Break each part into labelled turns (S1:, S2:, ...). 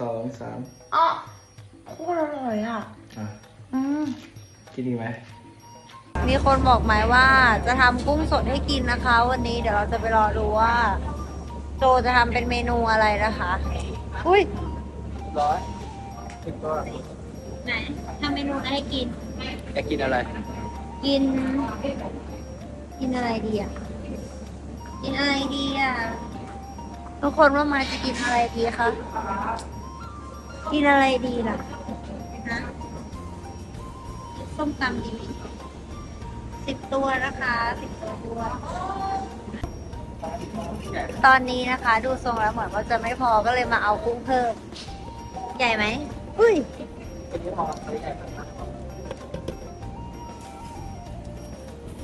S1: สองสาม
S2: อ๋อโคตรอร่อยอะ
S1: อะ
S2: อืม
S1: กินดีไหม
S2: มีคนบอกไหมว่าจะทำกุ้งสดให้กินนะคะ วันนี้เดี๋ยวเราจะไปรอดูว่า โจจะทำเป็นเมนูอะไรนะคะ อุ้ย
S1: ร้อยกินก็
S2: ไหนทำเมนูอะไรให้กิน
S1: อยากกินอะไร
S2: กิน กินอะไรดีอะ กินอะไรดีอะ ทุกคนว่ามาจะกินอะไรดีคะ กินอะไรดีล่ะนะส้มตำดีไหมสิบตัวนะคะสิบตัว ตอนนี้นะคะ ดูทรงแล้วเหมือนว่าจะไม่พอก็เลยมาเอากุ้งเพิ่ม ใหญ่ไหมอุ้ย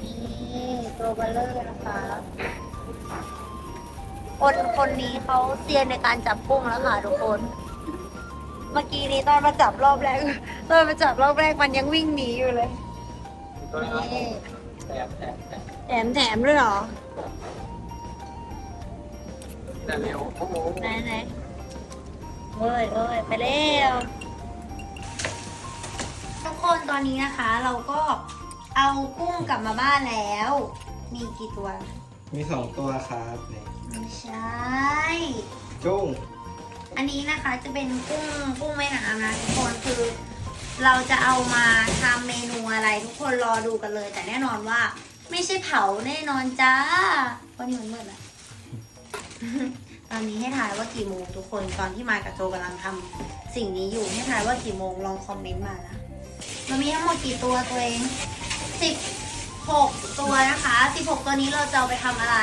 S2: นี่ตัวเบลเลอร์นะคะคนคนนี้เขาเซียนในการจับกุ้งแล้วค่ะทุกคน เมื่อกี้นี้ตอนมาจับรอบแรก ตอนมาจับรอบแรกมันยังวิ่งหนีอยู่เลยนี่
S1: แถมแถมแถม
S2: แถมแถมด้วยเหรอ
S1: แต่เร็วโอ้โห
S2: ไหนไหนเอ้ยเอ้ยไปเร็วทุกคนตอนนี้นะคะเราก็เอากุ้งกลับมาบ้านแล้ว มีกี่ตัว
S1: มีสองตัวครับนี่
S2: ไม่ใช่
S1: จุ้ง
S2: อันนี้นะคะจะเป็นกุ้งกุ้งแม่น้ำนะทุกคนคือเราจะเอามาทำเมนูอะไรทุกคนรอดูกันเลย แต่แน่นอนว่า ไม่ใช่เผาแน่นอนจ้าเพราะนี่มันมืดแล้วตอนนี้ให้ทายว่ากี่โมงทุกคนตอนที่มากับโจกำลังทำสิ่งนี้อยู่ให้ทายว่ากี่โมงลองคอมเมนต์มานะมันมีทั้งหมดกี่ตัวตัวเองสิบหกตัวนะคะสิบหกตัวนี้เราจะเอาไปทำอะไร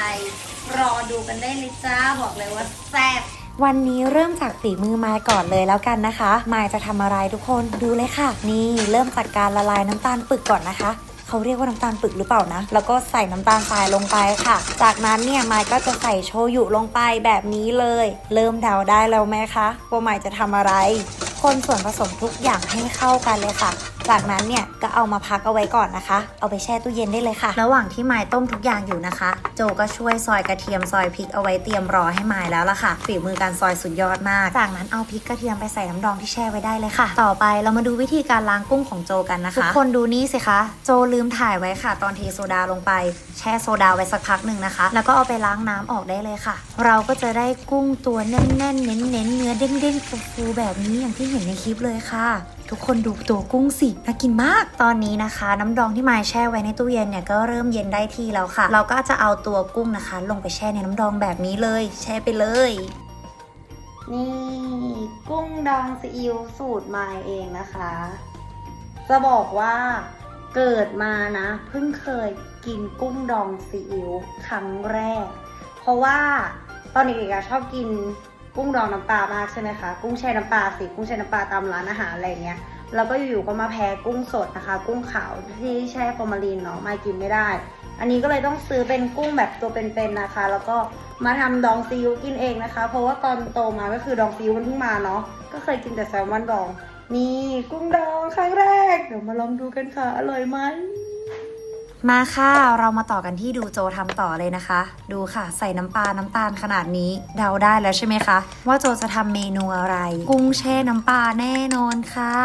S2: รอดูกันได้เลยจ้าบอกเลยว่าแซ่บ
S3: วันนี้เริ่มจากฝีมือมายก่อนเลยแล้วกันนะคะมายจะทำอะไรทุกคนดูเลยค่ะ นี่เริ่มจากการละลายน้ำตาลปึกก่อนนะคะเขาเรียกว่าน้ำตาลปึกหรือเปล่านะ แล้วก็ใส่น้ำตาลทรายลงไปค่ะ จากนั้นเนี่ยไม้ก็จะใส่โชยุลงไปแบบนี้เลย เริ่มเดาได้แล้วไหมคะว่าไม้จะทำอะไร คนส่วนผสมทุกอย่างให้เข้ากันเลยค่ะ จากนั้นเนี่ยก็เอามาพักเอาไว้ก่อนนะคะ เอาไปแช่ตู้เย็นได้เลยค่ะ ระหว่างที่มายต้มทุกอย่างอยู่นะคะ โจก็ช่วยซอยกระเทียมซอยพริกเอาไว้เตรียมรอให้มายแล้วล่ะค่ะ ฝีมือการซอยสุดยอดมาก จากนั้นเอาพริกกระเทียมไปใส่น้ำดองที่แช่ไว้ได้เลยค่ะ ต่อไปเรามาดูวิธีการล้างกุ้งของโจกันนะคะ ทุกคนดูนี่สิคะ โจลืมถ่ายไว้ค่ะ ตอนเทโซดาลงไป แช่โซดาไว้สักพักหนึ่งนะคะ แล้วก็เอาไปล้างน้ำออกได้เลยค่ะ เราก็จะได้กุ้งตัวแน่นๆเน้นๆเนื้อเด้งๆฟูๆแบบนี้อย่างที่เห็นในคลิปเลยค่ะ ทุกคนดูตัวกุ้งสิน่ากินมาก ตอนนี้นะคะ น้ำดองที่มายแช่ไว้ในตู้เย็นเนี่ยก็เริ่มเย็นได้ที่แล้วค่ะ เราก็จะเอาตัวกุ้งนะคะ ลงไปแช่ในน้ำดองแบบนี้เลย แช่ไปเลย
S2: นี่กุ้งดองซีอิ๊วสูตรมาเองนะคะ จะบอกว่าเกิดมานะ เพิ่งเคยกินกุ้งดองซีอิ๊วครั้งแรก เพราะว่าตอนเด็กๆชอบกิน กุ้งดองน้ำปลามากใช่ไหมคะกุ้งแช่น้ำปลาสิกุ้งแช่น้ำปลาตามร้านอาหารอะไรเงี้ยแล้วก็อยู่ๆก็มาแพ้กุ้งสดนะคะ กุ้งขาวที่แช่ฟอร์มาลีนเนาะมากินไม่ได้ อันนี้ก็เลยต้องซื้อเป็นกุ้งแบบตัวเป็นๆนะคะ แล้วก็มาทำดองซีอิ๊วกินเองนะคะ เพราะว่าตอนโตมาก็คือดองซีอิ๊วมันเพิ่งมาเนาะก็เคยกินแต่แซลมอนดอง นี่กุ้งดองครั้งแรก เดี๋ยวมาลองดูกันค่ะ อร่อยไหม
S3: มาค่ะ เรามาต่อกันที่ดูโจทำต่อเลยนะคะ ดูค่ะ ใส่น้ำปลาน้ำตาลขนาดนี้ เดาได้แล้วใช่ไหมคะ ว่าโจจะทำเมนูอะไร กุ้งแช่น้ำปลาแน่นอนค่ะ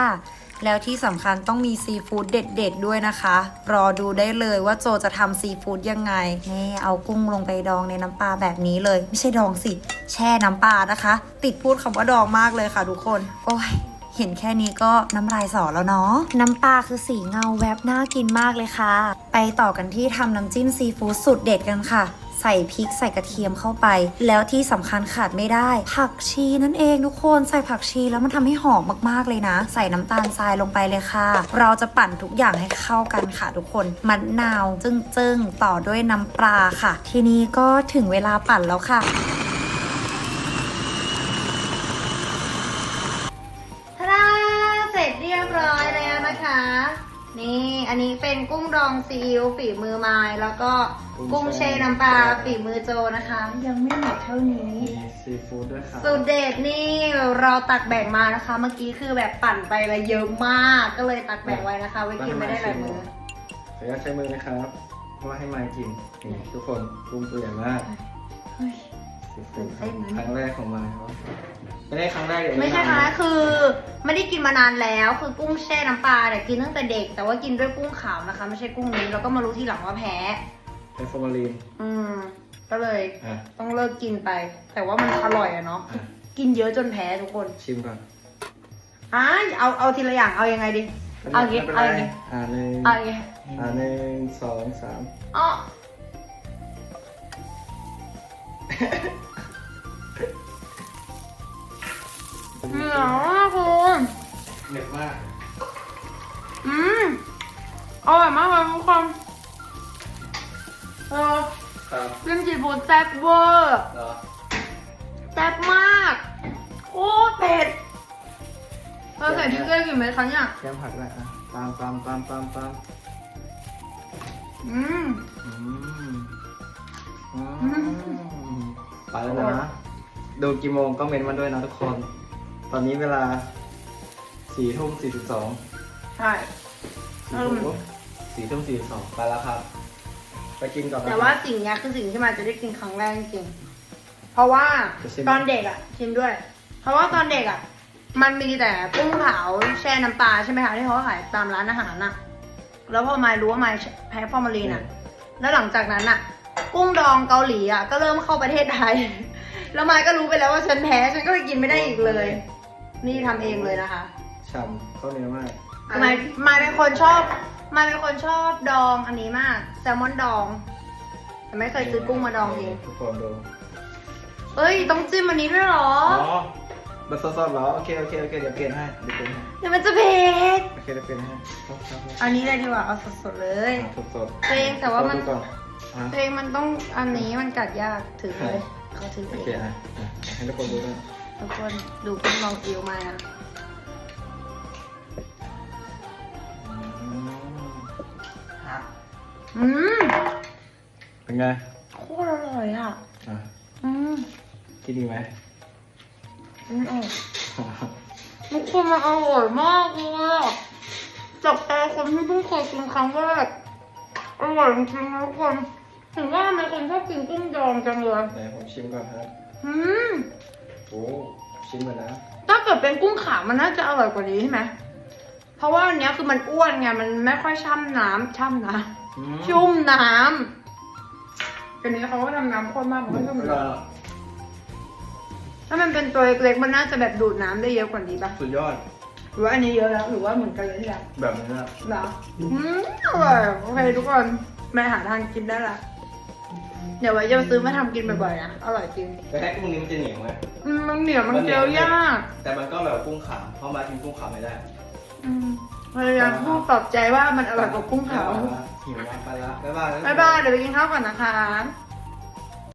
S3: แล้วที่สำคัญต้องมีซีฟู้ดเด็ดๆด้วยนะคะ รอดูได้เลยว่าโจจะทำซีฟู้ดยังไงนี่เอากุ้งลงไปดองในน้ำปลาแบบนี้เลย ไม่ใช่ดองสิ แช่น้ำปลานะคะ ติดพูดคำว่าดองมากเลยค่ะ ทุกคน โอ้ย เห็นแค่นี้ก็น้ำลายสอแล้วเนาะ น้ำปลาคือสีเงาแวบน่ากินมากเลยค่ะ ไปต่อกันที่ทำน้ำจิ้มซีฟู้ดสุดเด็ดกันค่ะใส่พริกใส่กระเทียมเข้าไป แล้วที่สำคัญขาดไม่ได้ ผักชีนั่นเองทุกคนใส่ผักชีแล้วมันทำให้หอมมากๆเลยนะ ใส่น้ำตาลทรายลงไปเลยค่ะ เราจะปั่นทุกอย่างให้เข้ากันค่ะทุกคนมะนาว จึ้งๆต่อด้วยน้ำปลาค่ะ ทีนี้ก็ถึงเวลาปั่นแล้ว
S2: ค่ะ นี่อันนี้เป็นกุ้งดองซีอิ๊วฝีมือไม้แล้วก็กุ้งแช่น้ำปลาฝีมือโจนะคะ ยังไม่หมดเท่านี้
S1: มีซีฟู้ดด้วยครับ
S2: สูตรเด็ดนี่เราตักแบ่งมานะคะ เมื่อกี้คือแบบปั่นไปละเยอะมาก ก็เลยตักแบ่งไว้นะคะ ไว้กินไม่ได้หลายมือ
S1: ขออนุญาตใช้มือนะครับเพราะว่าให้มากินนี่ทุกคนกุ้งตัวใหญ่มาก
S2: เฮ้ย
S1: ซีฟู้ด
S2: ตื่นเต้นนะ
S1: ครั้งแรกของมาครับ ไม่ได้ครั้งแรกเดี๋ยว
S2: ไม่ใช่
S1: นาน
S2: ค่ะคือ ไม่ได้กินมานานแล้ว คือกุ้งแช่น้ำปลาเนี่ยกินตั้งแต่เด็ก แต่ว่ากินด้วยกุ้งขาวนะคะ ไม่ใช่กุ้งนี้แล้วก็มารู้ทีหลังว่าแพ้
S1: เป็นฟอร์มาลีน
S2: อืม ก็เลย
S1: อะ
S2: ต้องเลิกกินไป แต่ว่ามันอร่อยอะเนาะ
S1: อะ
S2: กินเยอะจนแพ้ทุกคน
S1: ชิมก่อน
S2: อะเอาเอาทีละอย่างเอายังไงดี เอาอย่างงี้
S1: ไม่ป็น
S2: เอา
S1: ไร
S2: อย่างงี้
S1: อ่าหนึ่ง
S2: เอาอย่างงี้
S1: อ่าหนึ่งสองสาม
S2: อ๋อ เหนียวมากคุณ
S1: เหน็บมาก
S2: อืมอร่อยมากเลยทุกคนเออ
S1: ครับ
S2: จิ้มซีฟู้ดแซ่บเวอร์
S1: เหรอ
S2: แซ่บมากโคตรเผ็ดเออใส่พริกเกลือกี่เม็ดคะเนี่ย
S1: แก้มผักด้วยอะตามตามตามตามตาม
S2: อืม
S1: อืมอื
S2: อื
S1: มไปแล้วนะ ดูกี่โมงก็เมนต์มาด้วยนะทุกคน ตอนนี้เวลาสี่ทุ่มสี่สิบสอง
S2: ใช่
S1: สี่ทุ่มสี่ทุ่มสี่สิบสองไปแล้วครับ ไปกินก่อนนะ
S2: แต่ว่าสิ่งเนี้ยคือสิ่งที่มาจะได้กินครั้งแรกจริงๆเพราะว่า
S1: จะชิม
S2: ตอนเด็กอะชิมด้วย เพราะว่าตอนเด็กอะ มันมีแต่กุ้งเผาแช่น้ำปลาใช่ไหมคะที่เขาขายตามร้านอาหารน่ะ แล้วพอมายรู้ว่ามายแพ้ฟอร์มาลีนอะ แล้วหลังจากนั้นอะ กุ้งดองเกาหลีอะก็เริ่มเข้าประเทศไทย แล้วมายก็รู้ไปแล้วว่าฉันแพ้ฉันก็เลยกินไม่ได้อีกเลย นี่ทำเองเลยนะคะ
S1: ฉ่ำข้าวเหนียวมาก
S2: มายมายเป็นคนชอบมายเป็นคนชอบดองอันนี้มาก แซลมอนดอง แต่ไม่เคยซื้อกุ้งมาดองเอง
S1: ทุกคนดู
S2: เอ้ย ต้องจิ้มอันนี้ด้วยเหรอ
S1: อ๋อแบบสดๆเหรอ โอเค โอเค โอเค เดี๋ยวเปลี่ยนให้ เดี๋ยวเปลี่ยนให้
S2: เดี๋ยวมันจะเผ็ด
S1: โอเค เดี๋ยวเปลี่ยนให้ครับครับครับ
S2: อันนี้เลยดีกว่าเอาสดๆเลย
S1: อะสดๆ
S2: ตัวเองแต่ว่ามัน
S1: ดูก่อนอะ
S2: ตัวเองมันต้องอันนี้มันกัดยากถือเลยเขาถือ
S1: โอ
S2: เอ
S1: เค
S2: ง
S1: อะอะให้ทุกคนดูด้วย
S2: ทุกคนดูกุ้งลองอิวมานะ
S1: อืม
S2: อืม
S1: เป็นไง
S2: โคตรอร่อยอะ
S1: อะ
S2: อืม
S1: คิดดีไหม
S2: อืมอร่อยทุกคนมันอร่อยมากเลยอะจากตาคนที่เพิ่งเคยกินครั้งแรกอร่อยจริงๆนะทุกคนถึงว่าทำไมคนชอบกินกุ้งดองจังเลย
S1: ไหนผมชิมก่อนครับ
S2: อืม
S1: โอ้ชิมก่อนนะ
S2: ถ้าเกิดเป็นกุ้งขาวมันน่าจะอร่อยกว่านี้ใช่ไหมเพราะว่าอันเนี้ยคือมันอ้วนไงมันไม่ค่อยช่ำน้ำช่ำน้
S1: อืมำ
S2: ชุ่มน้ำอันนี้เขาก็ทำน้ำข้นมากมันก็ชุ่ม
S1: แล้วก็
S2: น้ำถ้ามันเป็นตัวเล็กๆมันน่าจะแบบดูดน้ำได้เยอะกว่านี้ปะ
S1: สุดยอด
S2: หรือว่าอันนี้เยอะแล้วหรือว่าเหมือนกันเลยที่แล้ว
S1: แบบนี้นะ
S2: เหรออืมอร่อยโอเคทุกคนไปหาทางกินได้ละ เดี๋ยวไว้จะซื้อมาทำกินบ่อยๆนะ อร่อยจริง
S1: แต่แค่กุ้งนี้มันจะเหนียวไหม
S2: อืมมันเหนียวมันเคี้ยวยาก
S1: แต่มันก็แบบกุ้งขาวเพราะมากินกุ้งขาวไม่ได้
S2: อืมพยายามพูดปลอบใจว่ามันอร่อยกว่ากุ้งขาว
S1: หิวมากไปละบ๊ายบาย
S2: บ๊ายบาย เดี๋ยวไปกินข้าวก่อนนะคะ